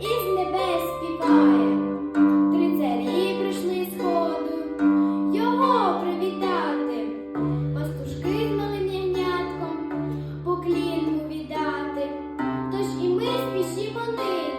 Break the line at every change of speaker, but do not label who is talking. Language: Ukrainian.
Із небес співає. Три царі прийшли з ходу, його привітати, пастушки з малим ягнятком, поклін му віддати. Тож і ми спішимо нити,